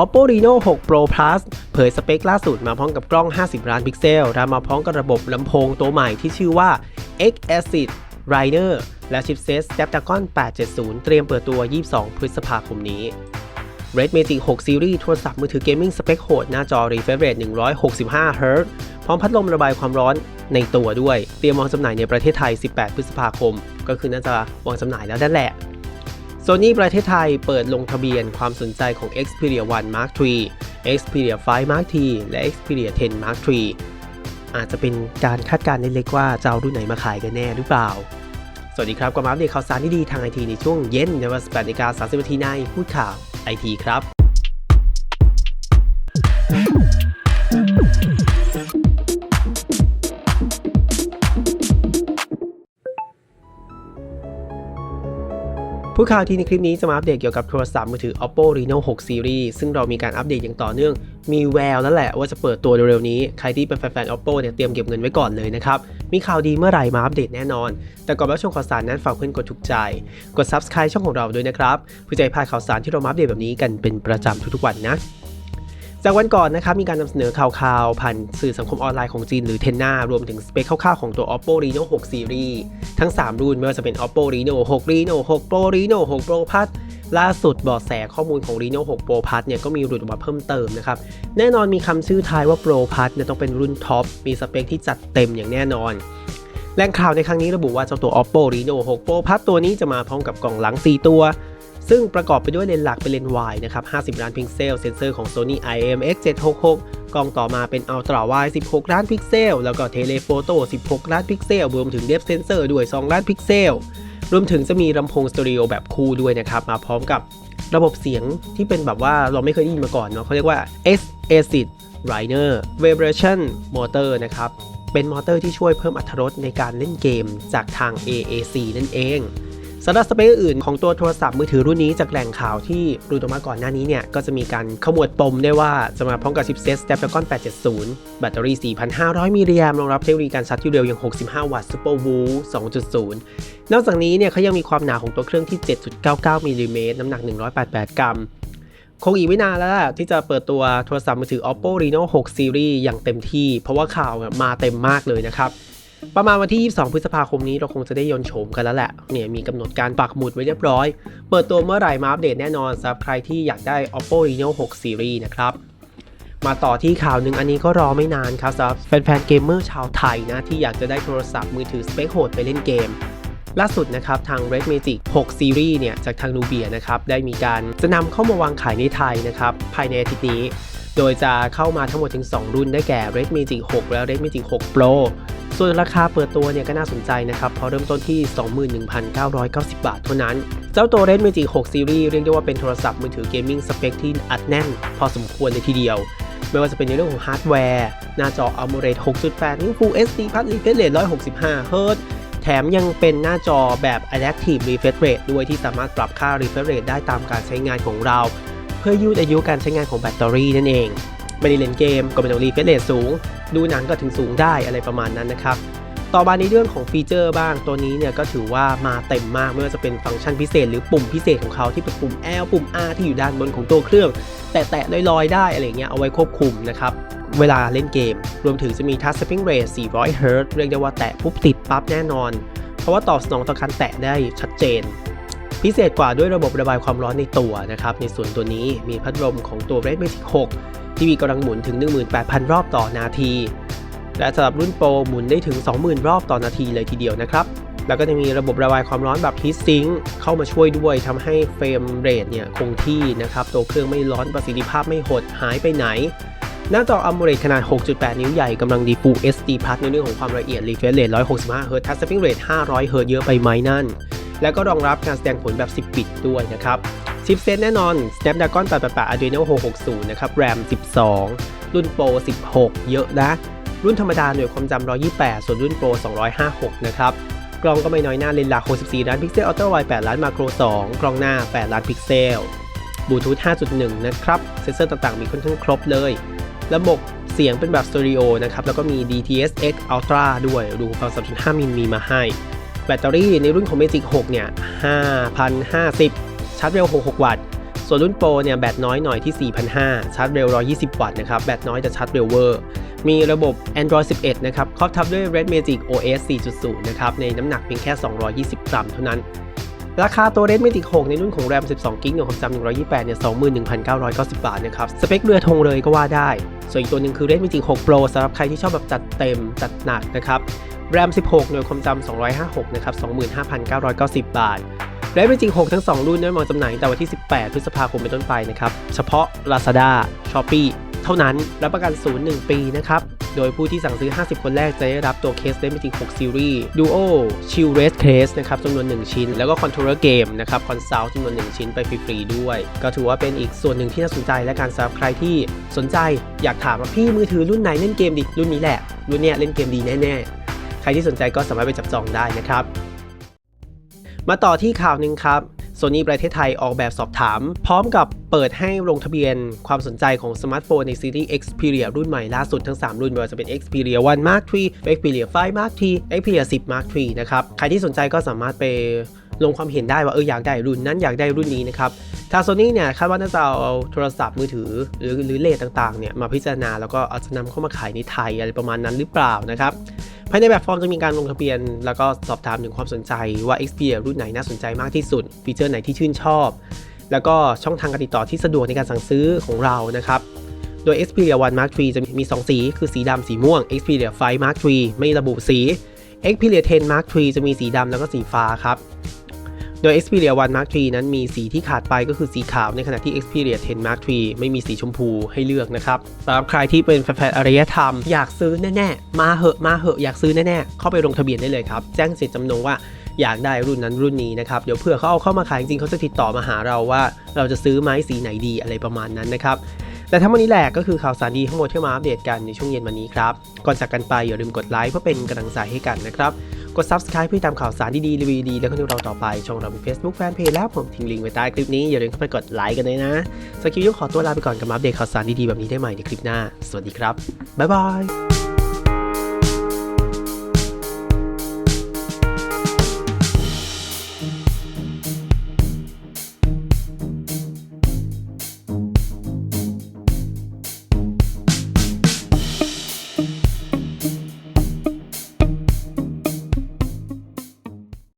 Oppo Reno 6 Pro Plus เผยสเปคล่าสุดมาพร้อมกับกล้อง 50 ล้านพิกเซลและมาพร้อมกับระบบลำโพงตัวใหม่ที่ชื่อว่า X Acid Rhino และชิปเซต Snapdragon 870 เตรียมเปิดตัว 22 พฤษภาคมนี้ Red Magic 6 Series โทรศัพท์มือถือเกมมิ่งสเปคโหด หน้าจอ refresh rate 165 Hz พร้อมพัดลมระบายความร้อนในตัวด้วย เตรียมวางจำหน่ายในประเทศไทย 18 พฤษภาคม ก็คือน่าจะวางจำหน่ายแล้วนั่นแหละ โซนี่ประเทศไทยเปิดลงทะเบียนความสนใจของ Xperia 1 Mark III Xperia 5 Mark T และ Xperia 10 Mark III อาจจะเป็นการคาดการณ์เล็กๆว่าจะเอารุ่นไหนมาขายกันแน่หรือเปล่า สวัสดีครับกลับมาอัปเดตข่าวสารที่ดีทางไอทีในช่วงเย็นในเวลา18นาฬิกา30นาทีในพูดข่าวไอทีครับ ผู้ข่าวที่ในคลิปนี้จะมาอัปเดตเกี่ยวกับโทรศัพท์มือถือ Oppo Reno 6 Series ซึ่งเรามีการอัปเดตอย่างต่อเนื่อง มีแววแล้วแหละว่าจะเปิดตัวเร็วๆนี้ ใครที่เป็นแฟนๆ Oppo เนี่ยเตรียมเก็บเงินไว้ก่อนเลยนะครับ มีข่าวดีเมื่อไหร่มาอัปเดตแน่นอน แต่ก่อนรับชมข่าวสารนั้นฝากเพื่อนกดถูกใจ กด Subscribe ช่องของเราด้วยนะครับเพื่อจะให้พลาดข่าวสารที่เรามาอัปเดตแบบนี้กันเป็นประจำทุกๆวันนะ จากวันก่อนนะครับมีการนำเสนอข่าวๆผ่านสื่อสังคมออนไลน์ของจีนหรือ Tenna รวมถึงสเปคคร่าวๆของตัว Oppo Reno 6 Series ทั้ง 3 รุ่นไม่ว่าจะเป็น Oppo Reno 6 Reno 6 Pro Reno 6 Pro Plus ล่าสุดบาะแสข้อมูลของ Reno 6 Pro Plus เนี่ยก็มีหลุดออกมาเพิ่มเติมนะครับ แน่นอนมีคำชื่อท้ายว่า Pro Plus เนี่ยต้องเป็นรุ่นท็อปมีสเปคที่จัดเต็มอย่างแน่นอนแหล่งข่าวในครั้งนี้ระบุว่าเจ้าตัว Oppo Reno 6 Pro Plus ตัวนี้จะมาพร้อมกับกล่องหลัง 4 ตัว ซึ่งประกอบไปด้วยเลนส์หลักเป็นเลนส์ wide นะครับ 50 ล้านพิกเซล เซนเซอร์ของ Sony IMX 766 กล้องต่อมาเป็น Ultra Wide 16 ล้านพิกเซล แล้วก็ Telephoto 16 ล้านพิกเซล รวมถึง Depth Sensor ด้วย 2 ล้านพิกเซล รวมถึงจะมีลำโพงสตอริโอแบบคู่ด้วยนะครับ มาพร้อมกับระบบเสียงที่เป็นแบบว่าเราไม่เคยได้ยินมาก่อนเนาะเขาเรียกว่า S Acid Rhino Vibration Motor นะครับ เป็นมอเตอร์ที่ช่วยเพิ่มอรรถรสในการเล่นเกมจากทาง AAC นั่นเอง สำหรับสเปคอื่นของตัวโทรศัพท์มือถือรุ่นนี้จากแหล่งข่าวที่รู้ตัวมาก่อนหน้านี้เนี่ยก็จะมีการขมวดปมได้ว่าจะมาพร้อมกับชิปเซต Snapdragon 870 แบตเตอรี่ 4,500 มิลลิแอมป์รองรับเทคโนโลยีการชาร์จที่เร็วอย่าง 65 วัตต์ Super w o o 2.0 นอกจากนี้เนี่ยเขายังมีความหนาของตัวเครื่องที่ 7.99 มิลลิเมตรน้ำหนัก 188 กรัมคงอีกไม่นานแล้วแหละที่จะเปิดตัวโทรศัพท์มือถือ Oppo Reno 6 Series อย่างเต็มที่ เพราะว่าข่าวมาเต็มมากเลยนะครับ ประมาณวันที่ 22 พฤษภาคมนี้เราคงจะได้ยนโฉมกันแล้วแหละ เนี่ยมีกำหนดการปักหมุดไว้เรียบร้อย เปิดตัวเมื่อไหร่มาอัปเดตแน่นอนสำหรับใครที่อยากได้ Oppo Reno 6 Series นะครับ มาต่อที่ข่าวหนึ่งอันนี้ก็รอไม่นานครับสำหรับแฟนๆเกมเมอร์ชาวไทยนะ ที่อยากจะได้โทรศัพท์มือถือสเปคโหดไปเล่นเกมล่าสุดนะครับ ทาง Red Magic 6 Series เนี่ย จากทาง Nubia นะครับ ได้มีการจะนำเข้ามาวางขายในไทยนะครับ ภายในอาทิตย์นี้ โดยจะเข้ามาทั้งหมดถึง 2 รุ่นได้แก่ Red Magic 6 และ Red Magic 6 Pro ส่วนราคาเปิดตัวเนี่ยก็น่าสนใจนะครับเพราะเริ่มต้นที่ 21,990 บาทเท่านั้น เจ้าตัว Red Magic 6 Series เรียกได้ว่าเป็นโทรศัพท์มือถือเกมมิ่งสเปคที่อัดแน่น พอสมควรเลยทีเดียว ไม่ว่าจะเป็นในเรื่องของฮาร์ดแวร์ หน้าจอ AMOLED 6.8 นิ้ว Full HD Plus Refresh Rate 165 Hz แถมยังเป็นหน้าจอแบบ Adaptive Refresh Rate ด้วยที่สามารถปรับค่า Refresh Rate ได้ตามการใช้งานของเรา เพื่อยืดอายุการใช้งานของแบตเตอรี่นั่นเอง ไม่ได้เล่นเกมก็ไม่ต้อง Refresh Rate สูง ดูหนังก็ถึงสูงได้อะไรประมาณนั้นนะครับต่อมาในเรื่องของฟีเจอร์บ้างตัวนี้เนี่ยก็ถือว่ามาเต็มมากไม่ว่าจะเป็นฟังก์ชันพิเศษ หรือปุ่มพิเศษของเขาที่เป็นปุ่ม L ปุ่ม R ที่อยู่ด้านบนของตัวเครื่อง แตะๆลอยๆ ได้อะไรเงี้ยเอาไว้ควบคุมนะครับเวลาเล่นเกม รวมถึงจะมี Touch Spring Rate 400 Hz เรียกได้ว่าแตะปุ๊บติดปั๊บแน่นอน เพราะว่าตอบสนองต่อการแตะได้ชัดเจน พิเศษกว่าด้วยระบบระบายความร้อนในตัวนะครับในส่วนตัวนี้มีพัดลมของตัว Red Magic 6 ที่มีกำลังหมุนถึง 18,000 รอบต่อนาที และสำหรับรุ่นโปรหมุนได้ถึง 20,000 รอบต่อนาทีเลยทีเดียวนะครับ แล้วก็จะมีระบบระบายความร้อนแบบ Heat Sink เข้ามาช่วยด้วยทำให้เฟรมเรทเนี่ยคงที่นะครับ ตัวเครื่องไม่ร้อนประสิทธิภาพไม่หดหายไปไหน หน้าจอ AMOLED ขนาด 6.8 นิ้วใหญ่กำลังดี Full HD Plus ในเรื่องของความละเอียด Refresh Rate 165 Hz Touch Spring Rate 500 Hz เยอะไปไหมนั่น แล้วก็รองรับการแสดงผลแบบ 10 บิตด้วยนะครับ ชิปเซตแน่นอน Snapdragon 888 Adreno 660 นะครับ RAM 12 รุ่นโปร16 เยอะนะ รุ่นธรรมดาหน่วยความจำ128 ส่วนรุ่นโปร256 นะครับ กล้องก็ไม่น้อยหน้าเลนส์หลัก 64 ล้านพิกเซล อัลตร้าไวด์8ล้านมาโคร 2 กล้องหน้า 8 ล้านพิกเซล บลูทูธ 5.1 นะครับ เซนเซอร์ต่างๆ มีค่อนข้างครบเลย ระบบเสียงเป็นแบบสเตอริโอนะครับ แล้วก็มี DTS:X Ultra ด้วยรูหูฟัง3.5มิลมีมาให้ แบตเตอรี่ในรุ่นของ Magic 6 เนี่ย 5,050 ชาร์จเร็ว 66 วัตต์ ส่วนรุ่นโปรเนี่ยแบตน้อยหน่อยที่ 4,500 ชาร์จเร็ว 120 วัตต์นะครับ แบตน้อยแต่ชาร์จเร็วเวอร์ มีระบบ Android 11 นะครับ ครอบทับด้วย Red Magic OS 4.0 นะครับ ในน้ำหนักเพียงแค่ 220 กรัมเท่านั้น ราคาตัว Red Magic 6 ในรุ่นของ RAM 12 g b กับความจำ128 เนี่ย 21,990 บาทนะครับ สเปคเรือธงเลยก็ว่าได้ ส่วนอีกตัวหนึ่งคือ Red Magic 6 Pro สำหรับใครที่ชอบแบบจัดเต็มจัดหนักนะครับ RAM 16 หน่วยความจำ256 นะครับ 25,990 บาท Red Magic 6ทั้ง 2 รุ่นได้มาจำหน่ายตั้งแต่วันที่ 18 พฤษภาคมเป็นต้นไปนะครับ เฉพาะ Lazada Shopee เท่านั้นรับประกันศูนย์1ปีนะครับ โดยผู้ที่สั่งซื้อ 50 คนแรกจะได้รับตัวเคส Red Magic 6 Series Duo Chill Race Case นะครับจำนวน 1 ชิ้น แล้วก็ Controller Game นะครับ Console จำนวน 1 ชิ้นไปฟรีๆด้วย ก็ถือว่าเป็นอีกส่วนหนึ่งที่น่าสนใจและการสำหรับใครที่สนใจอยากถามว่าพี่มือถือรุ่นไหนเล่นเกมดีรุ่นนี้แหละรุ่นเนี้ยเล่นเกมดีแน่ๆใครที่สนใจก็สามารถไปจับจองได้นะครับ มาต่อที่ข่าวหนึ่งครับ Sony ประเทศไทยออกแบบสอบถาม พร้อมกับเปิดให้ลงทะเบียนความสนใจของสมาร์ทโฟนในซีรีส์ Xperia รุ่นใหม่ล่าสุดทั้ง 3 รุ่นไม่ว่าจะเป็น Xperia 1 Mark III Xperia 5 Mark III Xperia 10 Mark III นะครับ ใครที่สนใจก็สามารถไปลงความเห็นได้ว่าเอออยากได้รุ่นนั้นอยากได้รุ่นนี้นะครับทาง Sony เนี่ยคาดว่าน่าจะเอาโทรศัพท์มือถือ หรือหรือเลทต่างๆเนี่ยมาพิจารณาแล้วก็อาจจะนำเข้ามาขายในไทยอะไรประมาณนั้นหรือเปล่านะครับ ภายในแบบฟอร์มจะมีการลงทะเบียน แล้วก็สอบถามถึงความสนใจว่า Xperia รุ่นไหนน่าสนใจมากที่สุด ฟีเจอร์ไหนที่ชื่นชอบ แล้วก็ช่องทางการติดต่อที่สะดวกในการสั่งซื้อของเรานะครับโดย Xperia 1 Mark 3 จะมี 2 สี คือสีดำสีม่วง Xperia 5 Mark 3 ไม่ระบุสี Xperia 10 Mark 3 จะมีสีดำแล้วก็สีฟ้าครับ โดย Xperia 1 Mark III นั้นมีสีที่ขาดไปก็คือสีขาวในขณะที่ Xperia 10 Mark III ไม่มีสีชมพูให้เลือกนะครับสำหรับใครที่เป็นแฟนๆอารยธรรม อยากซื้อแน่ๆ มาเหอะมาเหอะอยากซื้อแน่ๆ เข้าไปลงทะเบียนได้เลยครับ แจ้งเสร็จจำนงว่าอยากได้รุ่นนั้นรุ่นนี้นะครับ เดี๋ยวเผื่อเขาเอาเข้ามาขายจริงๆเขาจะติดต่อมาหาเราว่า เราจะซื้อไหมสีไหนดีอะไรประมาณนั้นนะครับแต่ทั้งหมดนี้แหละก็คือข่าวสารดีทั้งหมดที่มาอัปเดตกันในช่วงเย็นวันนี้ครับ ก่อนจากกันไปอย่าลืมกดไลค์เพื่อเป็นกำลังใจให้กันนะครับ กด subscribe เพื่อตามข่าวสารดีๆรีวิวดีแล้วก็ดูเราต่อไปช่องเราบน Facebook Fanpage แล้วผมทิ้งลิงก์ไว้ใต้คลิปนี้อย่าลืมเข้าไปกดไลค์กันเลยนะสกิลยุขอตัวลาไปก่อนกับมาอัปเดตข่าวสารดีๆแบบนี้ได้ใหม่ในคลิปหน้า สวัสดีครับบ๊ายบาย